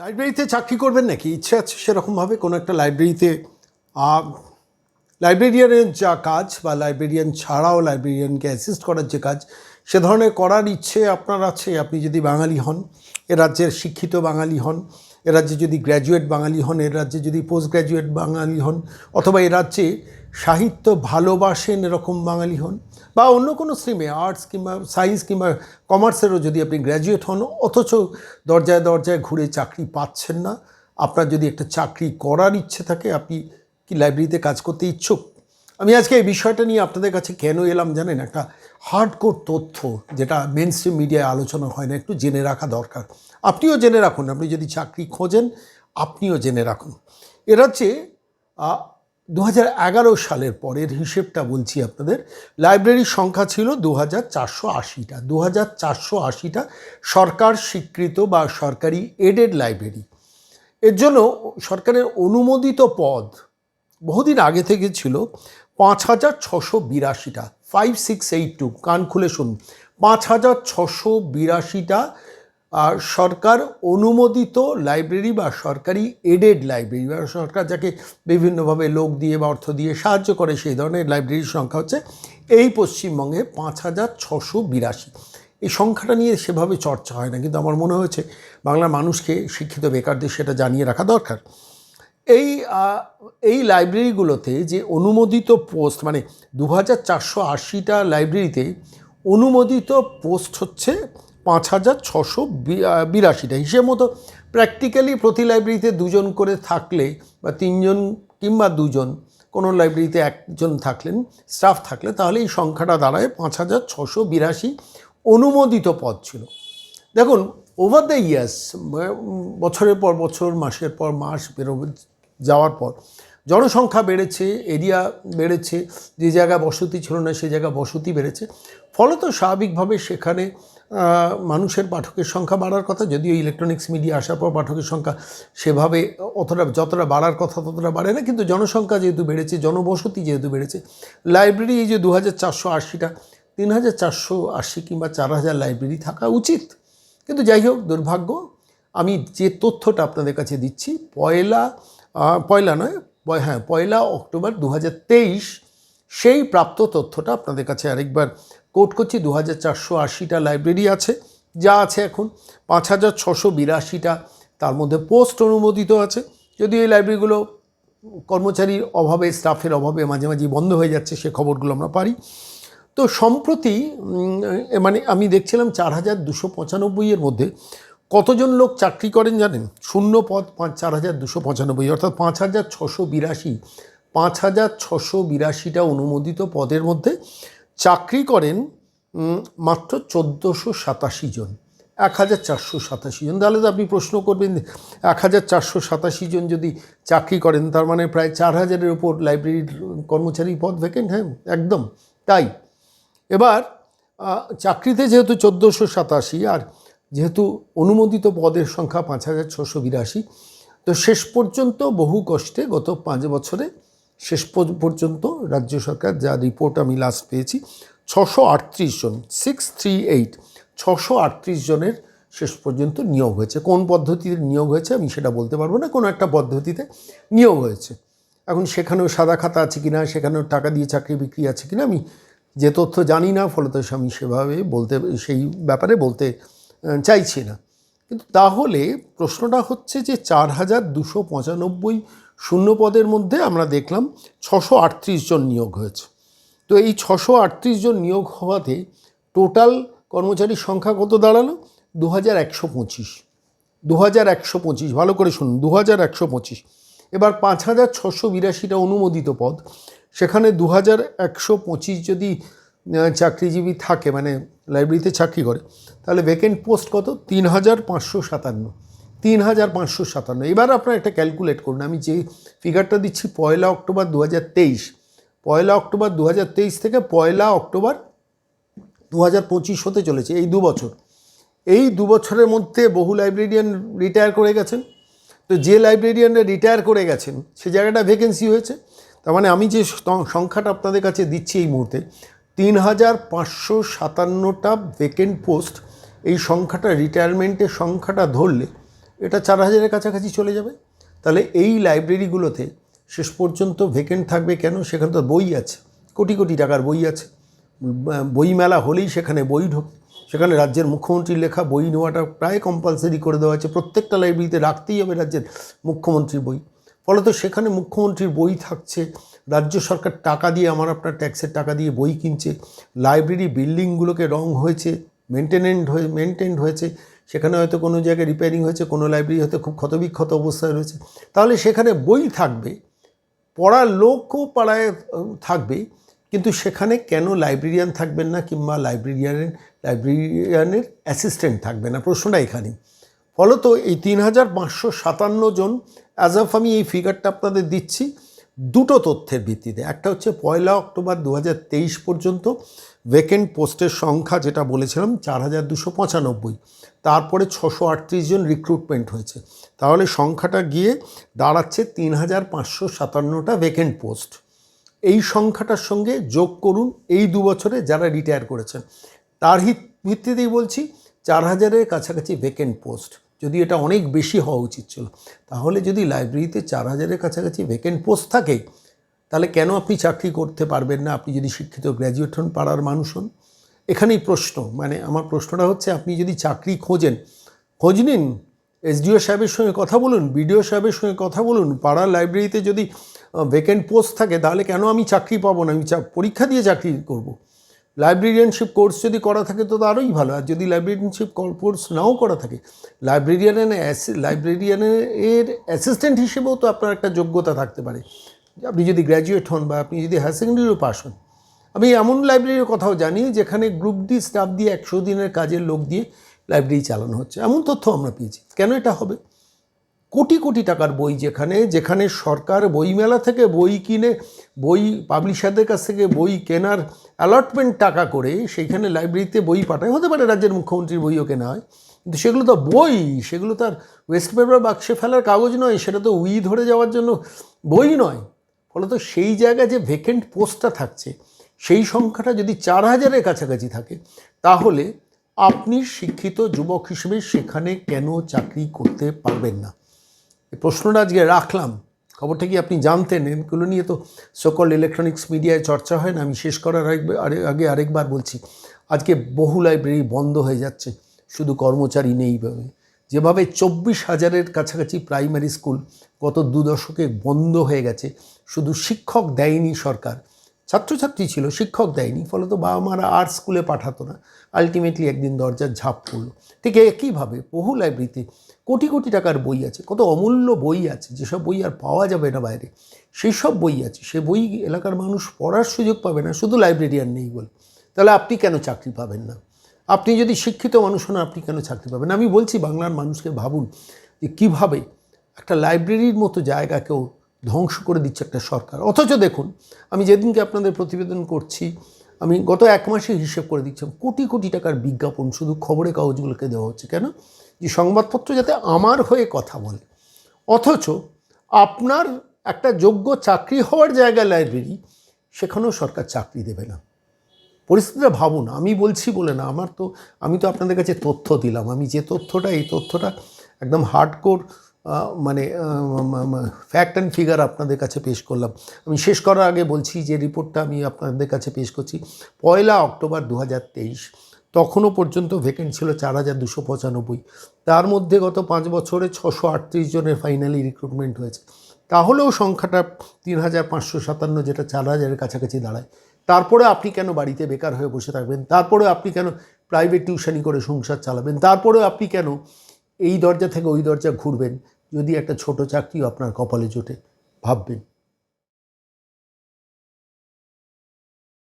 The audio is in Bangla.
লাইব্রেরিতে চাকরি করবেন নাকি? ইচ্ছে আছে সেরকমভাবে কোনো একটা লাইব্রেরিতে লাইব্রেরিয়ানের যা কাজ বা লাইব্রেরিয়ান ছাড়াও লাইব্রেরিয়ানকে অ্যাসিস্ট করার যে কাজ, সে ধরনের করার ইচ্ছে আপনার আছে? আপনি যদি বাঙালি হন, এ রাজ্যের শিক্ষিত বাঙালি হন, এ রাজ্যে যদি গ্র্যাজুয়েট বাঙালি হন, এ রাজ্যে যদি পোস্ট গ্র্যাজুয়েট বাঙালি হন, অথবা এ রাজ্যে সাহিত্য ভালোবাসেন এরকম বাঙালি হন বা অন্য কোনো স্ট্রিমে আর্টস কিংবা সায়েন্স কিংবা কমার্সেরও যদি আপনি গ্র্যাজুয়েট হন, অথচ দরজায় দরজায় ঘুরে চাকরি পাচ্ছেন না, আপনার যদি একটা চাকরি করার ইচ্ছে থাকে, আপনি কি লাইব্রেরিতে কাজ করতে ইচ্ছুক? আমি আজকে এই বিষয়টা নিয়ে আপনাদের কাছে কেন এলাম জানেন? একটা হার্ডকোর তথ্য যেটা মেন স্ট্রিম মিডিয়ায় আলোচনা হয় না, একটু জেনে রাখা দরকার। আপনিও জেনে রাখুন, আপনি যদি চাকরি খোঁজেন, আপনিও জেনে রাখুন। এর হচ্ছে দু হাজার এগারো সালের পরের হিসেবটা বলছি আপনাদের, লাইব্রেরির সংখ্যা ছিল দু হাজার চারশো আশিটা। দু হাজার চারশো আশিটা সরকার স্বীকৃত বা সরকারি এডেড লাইব্রেরি এর জন্য সরকারের অনুমোদিত পদ বহুদিন আগে থেকে ছিল পাঁচ হাজার ছশো বিরাশিটা। ফাইভ সিক্স এইট টু কান খুলে শুনুন। পাঁচ হাজার ছশো বিরাশিটা সরকার অনুমোদিত লাইব্রেরি বা সরকারি এডেড লাইব্রেরি বা সরকার যাকে বিভিন্নভাবে লোক দিয়ে বা অর্থ দিয়ে সাহায্য করে সেই ধরনের লাইব্রেরির সংখ্যা হচ্ছে এই পশ্চিমবঙ্গে পাঁচ হাজার ছশো বিরাশি। এই সংখ্যাটা নিয়ে সেভাবে চর্চা হয় না, কিন্তু আমার মনে হয়েছে বাংলার মানুষকে, শিক্ষিত বেকারদের সেটা জানিয়ে রাখা দরকার। এই এই লাইব্রেরিগুলোতে যে অনুমোদিত পোস্ট মানে দু হাজার চারশো আশিটা লাইব্রেরিতে অনুমোদিত পোস্ট হচ্ছে পাঁচ হাজার ছশো বিরাশিটা। হিসেব মতো প্র্যাকটিক্যালি প্রতি লাইব্রেরিতে দুজন করে থাকলে বা তিনজন কিংবা দুজন, কোনো লাইব্রেরিতে একজন থাকলেন স্টাফ থাকলে, তাহলে এই সংখ্যাটা দাঁড়ায় পাঁচ হাজার ছশো বিরাশি অনুমোদিত পদ ছিল। দেখুন ওভার দ্য ইয়ার্স বছরের পর বছর, মাসের পর মাস বেরো যাওয়ার পর জনসংখ্যা বেড়েছে এরিয়া বেড়েছে, যে জায়গায় বসতি ছিল না, সে জায়গায় বসতি বেড়েছে। ফলত স্বাভাবিকভাবে সেখানে মানুষের পাঠকের সংখ্যা বাড়ার কথা, যদিও ইলেকট্রনিক্স মিডিয়া আসার পর পাঠকের সংখ্যা সেভাবে অতটা, যতটা বাড়ার কথা ততটা বাড়ে না, কিন্তু জনসংখ্যা যেহেতু বেড়েছে, জনবসতি যেহেতু বেড়েছে লাইব্রেরি এই যে দু হাজার চারশো আশিটা তিন হাজার চারশো আশি কিংবা চার হাজার লাইব্রেরি থাকা উচিত। কিন্তু যাই হোক, দুর্ভাগ্য, আমি যে তথ্যটা আপনাদের কাছে দিচ্ছি, পয়লা পয়লা নয় হ্যাঁ পয়লা অক্টোবর দু হাজার তেইশ, সেই প্রাপ্ত তথ্যটা আপনাদের কাছে আরেকবার কোট করছি দু হাজার চারশো আশিটা লাইব্রেরি আছে, যা আছে এখন পাঁচ হাজার ছশো বিরাশিটা। তার মধ্যে পোস্ট অনুমোদিত আছে। যদিও এই লাইব্রেরিগুলো কর্মচারীর অভাবে, স্টাফের অভাবে মাঝে মাঝে বন্ধ হয়ে যাচ্ছে, সে খবরগুলো আমরা পারি। তো সম্প্রতি মানে আমি দেখছিলাম চার হাজার দুশো পঁচানব্বইয়ের মধ্যে কতজন লোক চাকরি করেন জানেন? শূন্য পদ পাঁচ, চার হাজার দুশো পঁচানব্বই, অর্থাৎ পাঁচ হাজার ছশো বিরাশি, পাঁচ হাজার ছশো বিরাশিটা অনুমোদিত পদের মধ্যে চাকরি করেন মাত্র চোদ্দোশো সাতাশি জন। এক হাজার চারশো সাতাশি জন। তাহলে তো আপনি প্রশ্ন করবেন এক হাজার চারশো সাতাশি জন যদি চাকরি করেন, তার মানে প্রায় চার হাজারের ওপর লাইব্রেরির কর্মচারী পদ ভ্যাকেন্ট হ্যাঁ? একদম। তাই, এবার চাকরিতে যেহেতু চোদ্দোশো সাতাশি, আর যেহেতু অনুমোদিত পদের সংখ্যা পাঁচ হাজার ছশো বিরাশি, তো শেষ পর্যন্ত বহু কষ্টে গত পাঁচ বছরে শেষ পর- পর্যন্ত রাজ্য সরকার যা রিপোর্ট আমি লাস্ট পেয়েছি, ছশো আটত্রিশ জন সিক্স থ্রি এইট ছশো আটত্রিশ জনের শেষ পর্যন্ত নিয়োগ হয়েছে। কোন পদ্ধতিতে নিয়োগ হয়েছে আমি সেটা বলতে পারব না, কোনো একটা পদ্ধতিতে নিয়োগ হয়েছে। এখন সেখানেও সাদা খাতা আছে কি না সেখানেও টাকা দিয়ে চাকরি বিক্রি আছে কি না আমি যে তথ্য জানি না, ফলত আমি সেভাবে বলতে, সেই ব্যাপারে বলতে চাইছি না। কিন্তু তাহলে প্রশ্নটা হচ্ছে যে চার হাজার দুশো পঁচানব্বই শূন্য পদের মধ্যে আমরা দেখলাম ছশো আটত্রিশ জন নিয়োগ হয়েছে। তো এই ছশো আটত্রিশ জন নিয়োগ হওয়াতে টোটাল কর্মচারীর সংখ্যা কত দাঁড়াল? দু হাজার একশো পঁচিশ। দু হাজার একশো পঁচিশ, ভালো করে শুনুন দু হাজার একশো পঁচিশ। এবার পাঁচ হাজার ছশো বিরাশিটা অনুমোদিত পদ। সেখানে দু হাজার একশো পঁচিশ যদি চাকরিজীবী থাকে মানে লাইব্রেরিতে চাকরি করে, তাহলে ভ্যাকেন্ট পোস্ট কত? তিন হাজার পাঁচশো সাতান্ন। তিন হাজার পাঁচশো সাতান্ন। এবার আপনারা একটা ক্যালকুলেট করুন। আমি যে ফিগারটা দিচ্ছি, পয়লা অক্টোবর দু হাজার তেইশ। পয়লা অক্টোবর দু হাজার তেইশ থেকে পয়লা অক্টোবর দু হাজার পঁচিশ হতে চলেছে এই দু বছর। এই দু বছরের মধ্যে বহু লাইব্রেরিয়ান রিটায়ার করে গেছেন। তো যে লাইব্রেরিয়ানরা রিটায়ার করে গেছেন, সে জায়গাটা ভ্যাকেন্সি হয়েছে। তার মানে আমি যে সংখ্যাটা আপনাদের কাছে দিচ্ছি এই মুহূর্তে, তিন হাজার পাঁচশো সাতান্নটা ভ্যাকেন্ট পোস্ট এই সংখ্যাটা রিটায়ারমেন্টের সংখ্যাটা ধরলে এটা চার হাজারের কাছাকাছি চলে যাবে। তাহলে এই লাইব্রেরিগুলোতে শেষ পর্যন্ত ভেকেন্ট থাকবে কেন? সেখানে তো বই আছে, কোটি কোটি টাকার বই আছে। বই মেলা হলেই সেখানে বই ঢোকে, সেখানে রাজ্যের মুখ্যমন্ত্রীর লেখা বই নেওয়াটা প্রায় কম্পালসারি করে দেওয়া হয়েছে প্রত্যেকটা লাইব্রেরিতে রাখতেই হবে রাজ্যের মুখ্যমন্ত্রীর বই। ফলত সেখানে মুখ্যমন্ত্রীর বই থাকছে। রাজ্য সরকার টাকা দিয়ে, আমার আপনার ট্যাক্সের টাকা দিয়ে বই কিনছে। লাইব্রেরি বিল্ডিংগুলোকে রং হয়েছে মেনটেনেন্ড হয়ে মেনটেন্ড হয়েছে। সেখানে হয়তো কোনো জায়গায় রিপেয়ারিং হয়েছে, কোনো লাইব্রেরি হয়তো খুব ক্ষতবিক্ষত অবস্থায় রয়েছে। তাহলে সেখানে বই থাকবে, পড়ার লোকও পাড়ায় থাকবে, কিন্তু সেখানে কেন লাইব্রেরিয়ান থাকবেন না কিংবা লাইব্রেরিয়ানের লাইব্রেরিয়ানের অ্যাসিস্ট্যান্ট থাকবে না? প্রশ্নটা এখানে ফলত এই তিন হাজার পাঁচশো সাতান্ন জন অ্যাজ অফ আমি এই ফিগারটা আপনাদের দিচ্ছি দুটো তথ্যের ভিত্তিতে। একটা হচ্ছে পয়লা অক্টোবর দু হাজার তেইশ পর্যন্ত ভেকেন্ট পোস্টের সংখ্যা যেটা বলেছিলাম, চার হাজার দুশো পঁচানব্বই। তারপরে ছশো আটত্রিশ জন রিক্রুটমেন্ট হয়েছে। তাহলে সংখ্যাটা গিয়ে দাঁড়াচ্ছে তিন হাজার পাঁচশো সাতান্নটা ভেকেন্ট পোস্ট এই সংখ্যাটার সঙ্গে যোগ করুন এই দু বছরে যারা রিটায়ার করেছেন। তার ভিত্তিতেই বলছি, চার হাজারের কাছাকাছি ভেকেন্ট পোস্ট যদি এটা অনেক বেশি হওয়া উচিত ছিল। তাহলে যদি লাইব্রেরিতে চার হাজারের কাছাকাছি ভেকেন্ট পোস্ট থাকে, তাহলে কেন আপনি চাকরি করতে পারবেন না? আপনি যদি শিক্ষিত গ্র্যাজুয়েট হন, পাড়ার মানুষ হন। এখানেই প্রশ্ন মানে আমার প্রশ্নটা হচ্ছে, আপনি যদি চাকরি খোঁজেন, খোঁজ নিন। এসডিও সাহেবের সঙ্গে কথা বলুন বিডিও সাহেবের সঙ্গে কথা বলুন। পাড়ার লাইব্রেরিতে যদি ভেকেন্ট পোস্ট থাকে, তাহলে কেন আমি চাকরি পাবো না? আমি পরীক্ষা দিয়ে চাকরি করব। লাইব্রেরিয়ানশিপ কোর্স যদি করা থাকে তো আরোই ভালো। আর যদি লাইব্রেরিয়ানশিপ কোর্স নাও করা থাকে লাইব্রেরিয়ানের লাইব্রেরিয়ানের এর অ্যাসিস্ট্যান্ট হিসেবেও তো আপনার একটা যোগ্যতা থাকতে পারে। আপনি যদি গ্র্যাজুয়েট হন বা আপনি যদি হায়ার সেকেন্ডারিও পাস হন। আমি এমন লাইব্রেরির কথাও জানি যেখানে গ্রুপ ডি স্টাফ দিয়ে একশো দিনের কাজের লোক দিয়ে লাইব্রেরি চালানো হচ্ছে। এমন তথ্য আমরা পেয়েছি। কেন এটা হবে? কোটি কোটি টাকার বই যেখানে যেখানে সরকার বইমেলা থেকে বই কিনে, বই পাবলিশারদের কাছ থেকে বই কেনার অ্যালটমেন্ট টাকা করে সেইখানে লাইব্রেরিতে বই পাঠায়। হতে পারে রাজ্যের মুখ্যমন্ত্রীর বইও কেনা হয়। কিন্তু সেগুলো তো বই, সেগুলো তার ওয়েস্ট পেপার বাক্সে ফেলার কাগজ নয়, সেটা তো উই ধরে যাওয়ার জন্য বই নয়। ফলত সেই জায়গায় যে ভেকেন্ট পোস্টটা থাকছে, সেই সংখ্যাটা যদি চার হাজারের কাছাকাছি থাকে, তাহলে আপনি শিক্ষিত যুবক হিসেবে সেখানে কেন চাকরি করতে পারবেন না? এই প্রশ্নটা আজকে রাখলাম। খবরটা কি আপনি জানতেন? এগুলো নিয়ে তো সকল ইলেকট্রনিক্স মিডিয়ায় চর্চা হয় না, আমি শেষ করার আগে আরেকবার বলছি, আজকে বহু লাইব্রেরি বন্ধ হয়ে যাচ্ছে, শুধু কর্মচারী নেই ভাবে। যেভাবে চব্বিশ হাজারের কাছাকাছি প্রাইমারি স্কুল গত দু দশকে বন্ধ হয়ে গেছে, শুধু শিক্ষক দেয়নি সরকার ছাত্রছাত্রী ছিল, শিক্ষক দেয়নি, ফলত বাবা মারা আর স্কুলে পাঠাতো না। আলটিমেটলি একদিন দরজার ঝাঁপ পড়ল। ঠিক একইভাবে বহু লাইব্রেরিতে কোটি কোটি টাকার বই আছে, কত অমূল্য বই আছে, যেসব বই আর পাওয়া যাবে না বাইরে। সেই সব বই আছে, সে বই এলাকার মানুষ পড়ার সুযোগ পাবে না, শুধু লাইব্রেরিয়ান নেই বলে। তাহলে আপনি কেন চাকরি পাবেন না? আপনি যদি শিক্ষিত মানুষ হন, আপনি কেন চাকরি পাবেন আমি বলছি বাংলার মানুষকে ভাবুন যে কীভাবে একটা লাইব্রেরির মতো জায়গাকেও ধ্বংস করে দিচ্ছে একটা সরকার। অথচ দেখুন, আমি যেদিনকে আপনাদের প্রতিবেদন করছি, আমি গত এক মাসে হিসেব করে দিচ্ছিলাম কোটি কোটি টাকার বিজ্ঞাপন শুধু খবরের কাগজগুলোকে দেওয়া হচ্ছে কেন? যে সংবাদপত্র যাতে আমার হয়ে কথা বলে। অথচ আপনার একটা যোগ্য চাকরি হওয়ার জায়গায় লাইব্রেরি, সেখানেও সরকার চাকরি দেবে না। পরিস্থিতিটা ভাবুন, আমি বলছি বলে না, আমার তো, আমি তো আপনাদের কাছে তথ্য দিলাম। আমি যে তথ্যটা, এই তথ্যটা একদম হার্ডকোর মানে ফ্যাক্ট অ্যান্ড ফিগার আপনাদের কাছে পেশ করলাম। আমি শেষ করার আগে বলছি যে রিপোর্টটা আমি আপনাদের কাছে পেশ করছি। পয়লা অক্টোবর দু হাজার তেইশ, তখনও পর্যন্ত ভেকেন্ট ছিল চার হাজার দুশো পঁচানব্বই। তার মধ্যে গত পাঁচ বছরে ছশো আটত্রিশ জনের ফাইনালি রিক্রুটমেন্ট হয়েছে। তাহলেও সংখ্যাটা তিন হাজার পাঁচশো সাতান্ন যেটা চার হাজারের কাছাকাছি দাঁড়ায়। তারপরে আপনি কেন বাড়িতে বেকার হয়ে বসে থাকবেন? তারপরে আপনি কেন প্রাইভেট টিউশনি করে সংসার চালাবেন? তারপরে আপনি কেন এই দরজা থেকে ওই দরজা ঘুরবেন? যদি একটা ছোট চাকরিও আপনার কপালে জোটে ভাববেন।